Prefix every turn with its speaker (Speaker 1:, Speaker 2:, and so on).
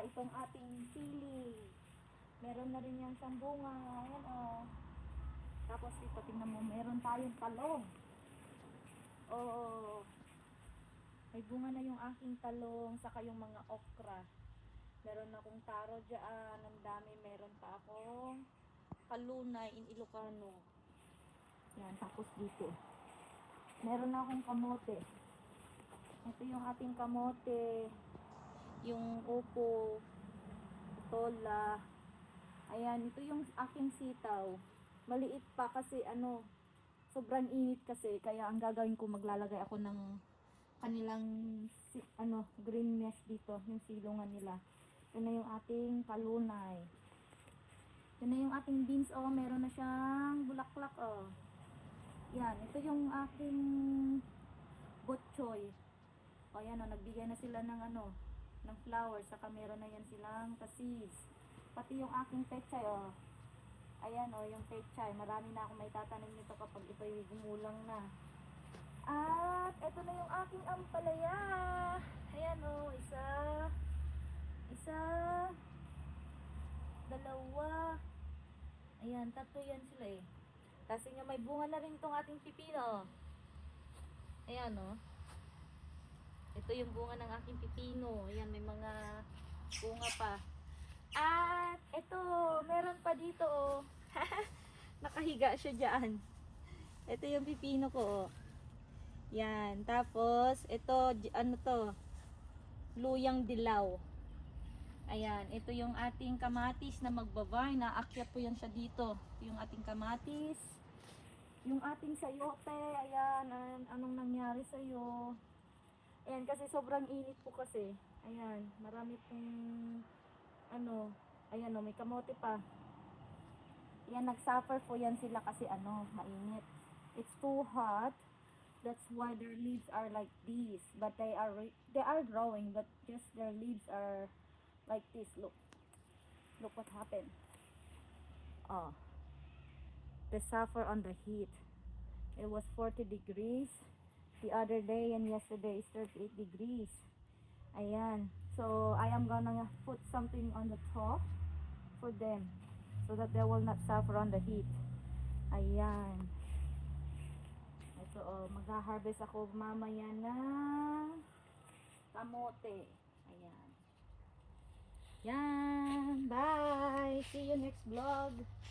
Speaker 1: Saka itong ating sili. Meron na rin yan siyang. Ayan oh. Tapos ito, tingnan mo, meron tayong talong. Oo. May bunga na yung aking talong, saka yung mga okra. Meron akong taro dyan, ang dami. Meron pa akong kalunay in Ilocano. Yan, tapos dito. Meron akong kamote. Ito yung ating kamote. Yung upo. Tola. Ayan, ito yung aking sitaw. Maliit pa kasi ano, sobrang init kasi. Kaya ang gagawin ko, maglalagay ako ng kanilang si, ano, green mesh dito. Yung silungan nila. Ito na yung ating kalunay. Ito na yung ating beans. Oh, meron na siyang bulaklak. Oh. Yan, ito yung aking botchoy. O yan o, nagbigay na sila ng ano, ng flowers. Saka meron na yan silang kasis. Pati yung aking pechay o. Ayan o, yung pechay. Marami na akong may tatanim nito kapag ito'y gumulang na. At ito na yung aking ampalaya. Ayan o, isa, isa, dalawa, ayan, tatlo yan sila eh. Tapos nga may bunga na rin itong ating pipino. Ayan o. Ito yung bunga ng aking pipino. Ayan, bunga pa. At ito, meron pa dito oh. Nakahiga siya dyan. Ito yung pipino ko oh. Yan. Tapos, ito, ano to? Luyang dilaw. Ayan, ito yung ating kamatis na magbabay. Naakyat po yan siya dito. Ito yung ating kamatis. Yung ating sayote, ayan, an- anong nangyari sa'yo? Ayan, kasi sobrang init po kasi. Ayan, marami pong, ano, ayan o, may kamote pa. Ayan, nag-suffer po yan sila kasi ano, mainit. It's too hot. That's why their leaves are like this. But they are, re- they are growing, but just their leaves are like this. Look. Look what happened. Oh. They suffer on the heat. It was 40 degrees. The other day and yesterday is 38 degrees. Ayan. So, I am gonna put something on the top for them so that they will not suffer on the heat. Ayan. Ito, oh, mag-harvest ako mamaya ng kamote. Ayan. Yan. Bye. See you next vlog.